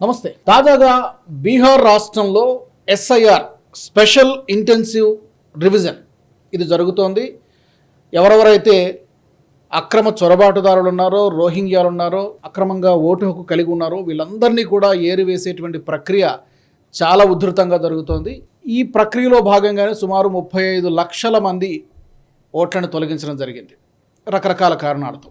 నమస్తే. తాజాగా బీహార్ రాష్ట్రంలో ఎస్ఐఆర్ స్పెషల్ ఇంటెన్సివ్ రివిజన్. ఇది జరుగుతోంది. ఎవరెవరైతే అక్రమ చొరబాటుదారులు ఉన్నారో రోహింగ్యాలు ఉన్నారో అక్రమంగా ఓటు హక్కు కలిగి ఉన్నారో వీళ్ళందరినీ కూడా ఏరివేసేటువంటి ప్రక్రియ చాలా ఉధృతంగా జరుగుతోంది. ఈ ప్రక్రియలో భాగంగానే సుమారు ముప్పై ఐదు లక్షల మంది ఓట్లను తొలగించడం జరిగింది. రకరకాల కారణాలతో.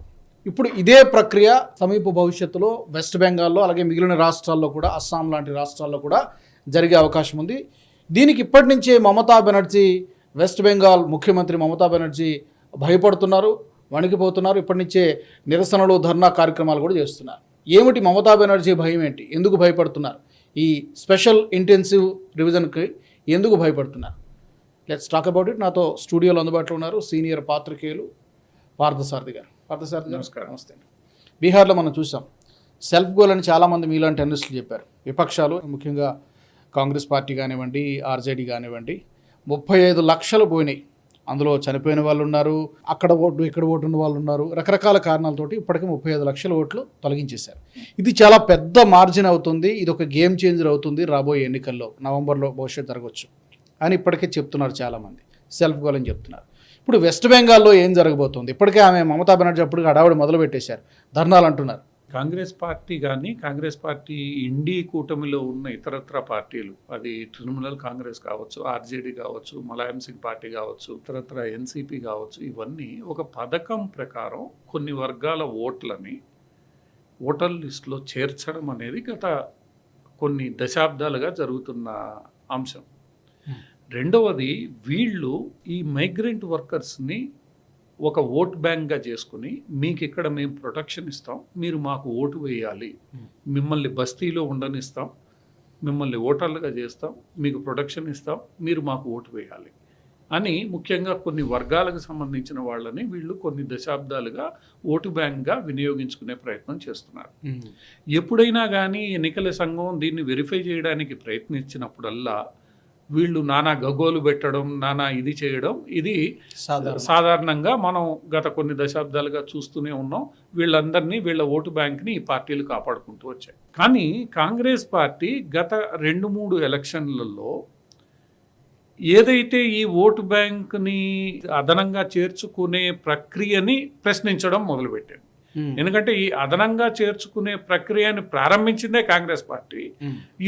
ఇప్పుడు ఇదే ప్రక్రియ సమీప భవిష్యత్తులో వెస్ట్ బెంగాల్లో అలాగే మిగిలిన రాష్ట్రాల్లో కూడా అస్సాం లాంటి రాష్ట్రాల్లో కూడా జరిగే అవకాశం ఉంది. దీనికి ఇప్పటి నుంచే మమతా బెనర్జీ వెస్ట్ బెంగాల్ ముఖ్యమంత్రి మమతా బెనర్జీ భయపడుతున్నారు వణికిపోతున్నారు. ఇప్పటి నుంచే నిరసనలు ధర్నా కార్యక్రమాలు కూడా చేస్తున్నారు. ఏమిటి మమతా బెనర్జీ భయం ఏంటి? ఎందుకు భయపడుతున్నారు? ఈ స్పెషల్ ఇంటెన్సివ్ రివిజన్కి ఎందుకు భయపడుతున్నారు? Let's talk about it. నాతో స్టూడియోలో అందుబాటులో ఉన్నారు సీనియర్ పాత్రికేయులు పార్థసారథి గారు. పార్థసారథి గారు నమస్కారం. నమస్తే. బీహార్లో మనం చూసాం. సెల్ఫ్ గోల్ అని చాలామంది మీలాంటి అనలిస్టులు చెప్పారు. విపక్షాలు ముఖ్యంగా కాంగ్రెస్ పార్టీ కానివ్వండి ఆర్జేడీ కానివ్వండి ముప్పై ఐదు లక్షలు పోయినాయి. అందులో చనిపోయిన వాళ్ళు ఉన్నారు అక్కడ ఓటు ఇక్కడ ఓటు ఉన్న వాళ్ళు ఉన్నారు. రకరకాల కారణాలతోటి ఇప్పటికే ముప్పై ఐదు లక్షల ఓట్లు తొలగించేశారు. ఇది చాలా పెద్ద మార్జిన్ అవుతుంది. ఇది ఒక గేమ్ చేంజర్ అవుతుంది రాబోయే ఎన్నికల్లో. నవంబర్లో భవిష్యత్ జరగవచ్చు అని ఇప్పటికే చెప్తున్నారు చాలామంది. సెల్ఫ్ గోల్ అని చెప్తున్నారు. ఇప్పుడు వెస్ట్ బెంగాల్లో ఏం జరగబోతుంది? ఇప్పటికే ఆమె మమతా బెనర్జీ అప్పుడు హడావుడి మొదలు పెట్టేశారు ధర్నాలు అంటున్నారు. కాంగ్రెస్ పార్టీ కానీ కాంగ్రెస్ పార్టీ ఇండి కూటమిలో ఉన్న ఇతరత్ర పార్టీలు అది తృణమూల కాంగ్రెస్ కావచ్చు ఆర్జేడీ కావచ్చు ములాయం సింగ్ పార్టీ కావచ్చు ఇతరత్ర ఎన్సీపీ కావచ్చు ఇవన్నీ ఒక పథకం ప్రకారం కొన్ని వర్గాల ఓట్లని ఓటర్ లిస్టులో చేర్చడం అనేది గత కొన్ని దశాబ్దాలుగా జరుగుతున్న అంశం. రెండవది వీళ్ళు ఈ మైగ్రెంట్ వర్కర్స్ని ఒక ఓట్ బ్యాంక్గా చేసుకుని మీకు ఇక్కడ మేము ప్రొటెక్షన్ ఇస్తాం మీరు మాకు ఓటు వేయాలి. మిమ్మల్ని బస్తీలో ఉండనిస్తాం మిమ్మల్ని ఓటర్లుగా చేస్తాం మీకు ప్రొటెక్షన్ ఇస్తాం మీరు మాకు ఓటు వేయాలి. అని ముఖ్యంగా కొన్ని వర్గాలకు సంబంధించిన వాళ్ళని వీళ్ళు కొన్ని దశాబ్దాలుగా ఓటు బ్యాంక్గా వినియోగించుకునే ప్రయత్నం చేస్తున్నారు. ఎప్పుడైనా కానీ ఎన్నికల సంఘం దీన్ని వెరిఫై చేయడానికి ప్రయత్నించినప్పుడల్లా వీళ్ళు నానా గగోలు పెట్టడం నానా ఇది చేయడం ఇది సాధారణ. సాధారణంగా మనం గత కొన్ని దశాబ్దాలుగా చూస్తూనే ఉన్నాం. వీళ్ళందరినీ వీళ్ళ ఓటు బ్యాంక్ని ఈ పార్టీలు కాపాడుకుంటూ వచ్చాయి. కానీ కాంగ్రెస్ పార్టీ గత రెండు మూడు ఎలక్షన్లలో ఏదైతే ఈ ఓటు బ్యాంక్ని అదనంగా చేర్చుకునే ప్రక్రియని ప్రశ్నించడం మొదలుపెట్టింది. ఎందుకంటే ఈ అదనంగా చేర్చుకునే ప్రక్రియని ప్రారంభించిందే కాంగ్రెస్ పార్టీ.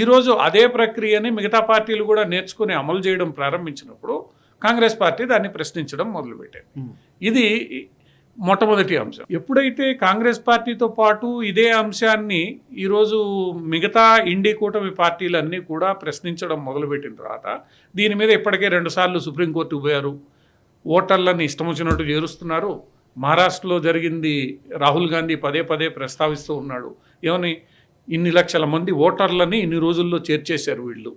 ఈరోజు అదే ప్రక్రియని మిగతా పార్టీలు కూడా నేర్చుకుని అమలు చేయడం ప్రారంభించినప్పుడు కాంగ్రెస్ పార్టీ దాన్ని ప్రశ్నించడం మొదలుపెట్టింది. ఇది మొట్టమొదటి అంశం. ఎప్పుడైతే కాంగ్రెస్ పార్టీతో పాటు ఇదే అంశాన్ని ఈరోజు మిగతా ఇండి కూటమి పార్టీలన్నీ కూడా ప్రశ్నించడం మొదలుపెట్టిన తర్వాత దీని మీద ఇప్పటికే రెండుసార్లు సుప్రీంకోర్టుకు పోయారు. ఓటర్లని ఇష్టం వచ్చినట్టు చేరుస్తున్నారు. మహారాష్ట్రలో జరిగింది రాహుల్ గాంధీ పదే పదే ప్రస్తావిస్తూ ఉన్నాడు. ఏమని? ఇన్ని లక్షల మంది ఓటర్లని ఇన్ని రోజుల్లో చేర్చేశారు వీళ్ళు.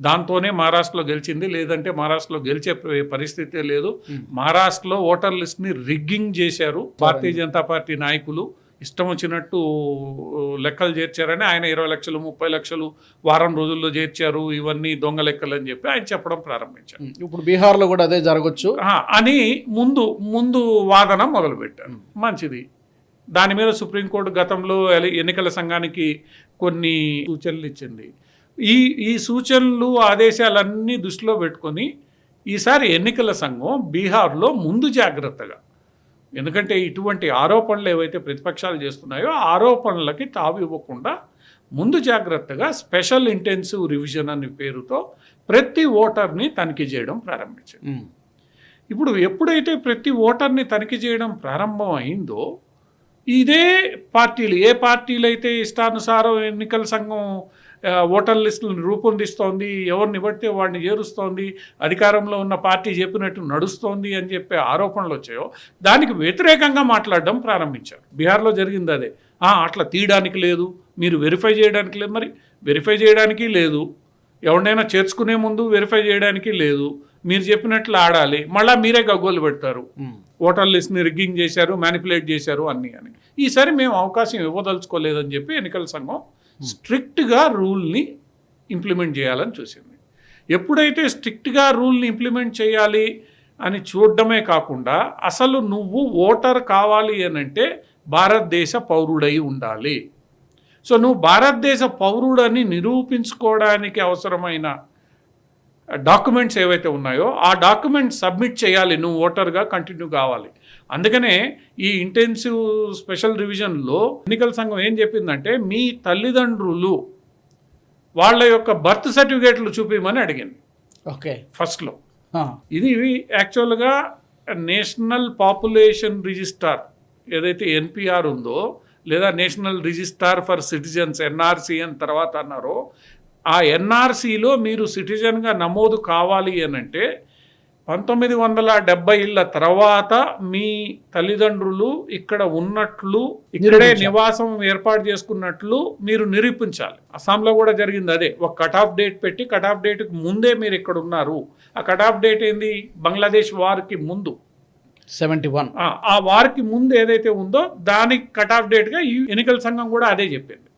దాంతోనే మహారాష్ట్రలో గెలిచింది లేదంటే మహారాష్ట్రలో గెలిచే పరిస్థితే లేదు. మహారాష్ట్రలో ఓటర్ లిస్ట్ని రిగ్గింగ్ చేశారు భారతీయ జనతా పార్టీ నాయకులు. ఇష్టం వచ్చినట్టు లెక్కలు చేర్చారని ఆయన ఇరవై లక్షలు ముప్పై లక్షలు వారం రోజుల్లో చేర్చారు ఇవన్నీ దొంగ లెక్కలు అని చెప్పి ఆయన చెప్పడం ప్రారంభించారు. ఇప్పుడు బీహార్లో కూడా అదే జరగచ్చు. అని ముందు ముందు వాదన మొదలుపెట్టారు. మంచిది. దాని మీద సుప్రీంకోర్టు గతంలో ఎన్నికల సంఘానికి కొన్ని సూచనలు ఇచ్చింది. ఈ ఈ సూచనలు ఆదేశాలన్నీ దృష్టిలో పెట్టుకొని ఈసారి ఎన్నికల సంఘం బీహార్లో ముందు జాగ్రత్తగా ఎందుకంటే ఇటువంటి ఆరోపణలు ఏవైతే ప్రతిపక్షాలు చేస్తున్నాయో ఆరోపణలకి తావు ఇవ్వకుండా ముందు జాగ్రత్తగా స్పెషల్ ఇంటెన్సివ్ రివిజన్ అనే పేరుతో ప్రతి ఓటర్ని తనిఖీ చేయడం ప్రారంభించింది. ఇప్పుడు ఎప్పుడైతే ప్రతి ఓటర్ని తనిఖీ చేయడం ప్రారంభం అయిందో ఇదే పార్టీలు ఏ పార్టీలు అయితే ఇష్టానుసారం ఎన్నికల సంఘం ఓటర్ లిస్టులను రూపొందిస్తోంది ఎవరిని పడితే వాడిని చేరుస్తోంది అధికారంలో ఉన్న పార్టీ చెప్పినట్టు నడుస్తోంది అని చెప్పే ఆరోపణలు వచ్చాయో దానికి వ్యతిరేకంగా మాట్లాడడం ప్రారంభించారు. బీహార్లో జరిగింది అదే. "ఆ, అట్లా తీయడానికి లేదు మీరు వెరిఫై చేయడానికి లేదు మరి వెరిఫై చేయడానికి లేదు ఎవరినైనా చేర్చుకునే ముందు వెరిఫై చేయడానికి లేదు మీరు చెప్పినట్లు ఆడాలి మళ్ళీ మీరే గగ్గోలు పెడతారు. ఓటర్ లిస్ట్ని రిగ్గింగ్ చేశారు మ్యానిపులేట్ చేశారు అన్నీ అని. ఈసారి మేము అవకాశం ఇవ్వదలుచుకోలేదని చెప్పి ఎన్నికల సంఘం స్ట్రిక్ట్గా రూల్ని ఇంప్లిమెంట్ చేయాలని చూసింది. ఎప్పుడైతే స్ట్రిక్ట్గా రూల్ని ఇంప్లిమెంట్ చేయాలి అని చూడడమే కాకుండా అసలు నువ్వు ఓటర్ కావాలి అని అంటే భారతదేశ పౌరుడై ఉండాలి. సో నువ్వు భారతదేశ పౌరుడని నిరూపించుకోవడానికి అవసరమైన డాక్యుమెంట్స్ ఏవైతే ఉన్నాయో ఆ డాక్యుమెంట్స్ సబ్మిట్ చేయాలి నువ్వు ఓటర్గా కంటిన్యూ కావాలి. అందుకనే ఈ ఇంటెన్సివ్ స్పెషల్ రివిజన్లో ఎన్నికల సంఘం ఏం చెప్పిందంటే మీ తల్లిదండ్రులు వాళ్ళ యొక్క బర్త్ సర్టిఫికేట్లు చూపించమని అడిగింది. ఓకే. ఫస్ట్లో. ఇది యాక్చువల్గా నేషనల్ పాపులేషన్ రిజిస్టార్ ఏదైతే ఎన్పిఆర్ ఉందో లేదా national register for citizens NRC అని తర్వాత అన్నారో ఆ ఎన్ఆర్సిలో మీరు సిటిజన్గా నమోదు కావాలి అని అంటే పంతొమ్మిది వందల డెబ్బైల తర్వాత మీ తల్లిదండ్రులు ఇక్కడ ఉన్నట్లు ఇక్కడే. నివాసం ఏర్పాటు చేసుకున్నట్లు మీరు నిరూపించాలి. అస్సాంలో కూడా జరిగింది అదే. ఒక కట్ ఆఫ్ డేట్ పెట్టి కట్ ఆఫ్ డేట్కి ముందే మీరు ఇక్కడ ఉన్నారు. ఆ కట్ ఆఫ్ డేట్ ఏంది? బంగ్లాదేశ్ వార్కి ముందు. Seventy one. ఆ, ఆ వార్కి ముందు ఏదైతే ఉందో దానికి కట్ ఆఫ్ డేట్గా ఈ ఎన్నికల సంఘం కూడా అదే చెప్పింది.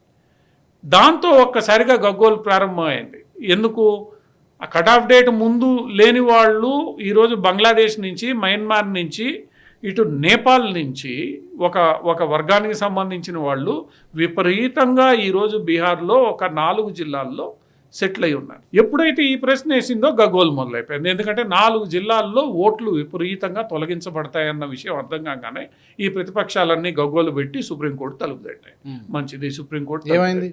దాంతో ఒక్కసారిగా గగ్గోలు ప్రారంభమైంది. ఎందుకు? ఆ కట్ ఆఫ్ డేట్ ముందు లేని వాళ్ళు ఈరోజు బంగ్లాదేశ్ నుంచి మయన్మార్ నుంచి ఇటు నేపాల్ నుంచి ఒక ఒక వర్గానికి సంబంధించిన వాళ్ళు విపరీతంగా ఈరోజు బీహార్లో ఒక నాలుగు జిల్లాల్లో సెటిల్ అయి ఉన్నారు. ఎప్పుడైతే ఈ ప్రశ్న వేసిందో గగ్గోలు మొదలైపోయింది. ఎందుకంటే నాలుగు జిల్లాల్లో ఓట్లు విపరీతంగా తొలగించబడతాయన్న విషయం అర్థం కాగానే ఈ ప్రతిపక్షాలన్నీ గగ్గోలు పెట్టి సుప్రీంకోర్టు తలుపు తట్టాయి. మంచిది సుప్రీంకోర్టు ఏమైంది?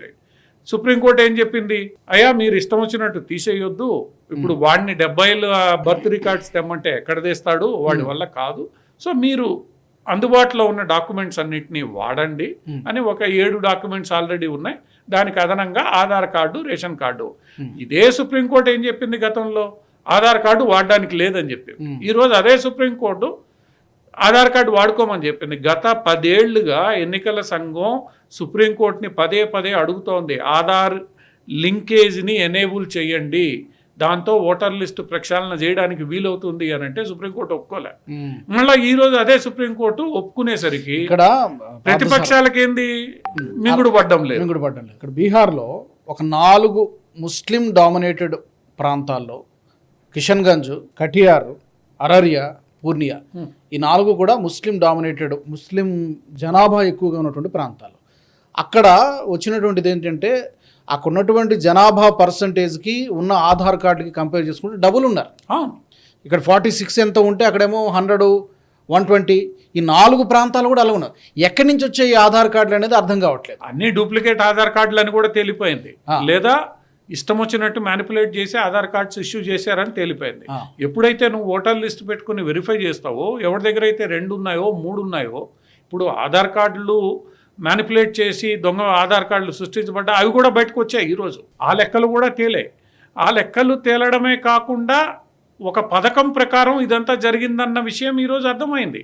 సుప్రీంకోర్టు ఏం చెప్పింది? అయ్యా మీరు ఇష్టం వచ్చినట్టు తీసేయొద్దు. ఇప్పుడు వాడిని డెబ్బైల బర్త్ రికార్డ్స్ తెమ్మంటే ఎక్కడ తెస్తాడు? వాడి వల్ల కాదు. సో మీరు అందుబాటులో ఉన్న డాక్యుమెంట్స్ అన్నిటినీ వాడండి అని ఒక ఏడు డాక్యుమెంట్స్ ఆల్రెడీ ఉన్నాయి. దానికి అదనంగా ఆధార్ కార్డు రేషన్ కార్డు. ఇదే సుప్రీంకోర్టు ఏం చెప్పింది గతంలో? ఆధార్ కార్డు వాడడానికి లేదని చెప్పింది ఈరోజు అదే సుప్రీంకోర్టు ఆధార్ కార్డు వాడుకోమని చెప్పింది. గత పదేళ్ళుగా ఎన్నికల సంఘం సుప్రీంకోర్టుని పదే పదే అడుగుతోంది. ఆధార్ లింకేజ్ని ఎనేబుల్ చేయండి. దాంతో ఓటర్ లిస్టు ప్రక్షాళన చేయడానికి వీలవుతుంది అని అంటే సుప్రీంకోర్టు ఒప్పుకోలే. మళ్ళీ ఈరోజు అదే సుప్రీంకోర్టు ఒప్పుకునేసరికి ఇక్కడ ప్రతిపక్షాలకి ఏంది? మింగుడు పడ్డం లేదు. మింగుడు పడ్డం లేదు. ఇక్కడ బీహార్లో ఒక నాలుగు ముస్లిం డామినేటెడ్ ప్రాంతాల్లో కిషన్గంజ్ కటియార్ అరరియా పూర్నియా ఈ నాలుగు కూడా ముస్లిం డామినేటెడ్ ముస్లిం జనాభా ఎక్కువగా ఉన్నటువంటి ప్రాంతాలు. అక్కడ వచ్చినటువంటిది ఏంటంటే అక్కడ ఉన్నటువంటి జనాభా పర్సంటేజ్కి ఉన్న ఆధార్ కార్డుకి కంపేర్ చేసుకుంటే డబుల్ ఉన్నారు. ఇక్కడ ఫార్టీ సిక్స్ ఎంత ఉంటే అక్కడేమో హండ్రెడ్ వన్ ట్వంటీ ఈ నాలుగు ప్రాంతాలు కూడా అలా ఉన్నారు. ఎక్కడి నుంచి వచ్చే ఈ ఆధార్ కార్డులు అనేది అర్థం కావట్లేదు. అన్ని డూప్లికేట్ ఆధార్ కార్డులు అని కూడా తేలిపోయింది. లేదా ఇష్టం వచ్చినట్టు మ్యానిపులేట్ చేసి ఆధార్ కార్డ్స్ ఇష్యూ చేశారని తేలిపోయింది. ఎప్పుడైతే నువ్వు ఓటర్ లిస్ట్ పెట్టుకుని వెరిఫై చేస్తావో ఎవరి దగ్గర అయితే రెండు ఉన్నాయో మూడు ఉన్నాయో ఇప్పుడు ఆధార్ కార్డులు మ్యానిపులేట్ చేసి దొంగ ఆధార్ కార్డులు సృష్టించబడ్డా అవి కూడా బయటకు వచ్చాయి ఈరోజు ఆ లెక్కలు కూడా తేలే. ఆ లెక్కలు తేలడమే కాకుండా ఒక పథకం ప్రకారం ఇదంతా జరిగిందన్న విషయం ఈరోజు అర్థమైంది.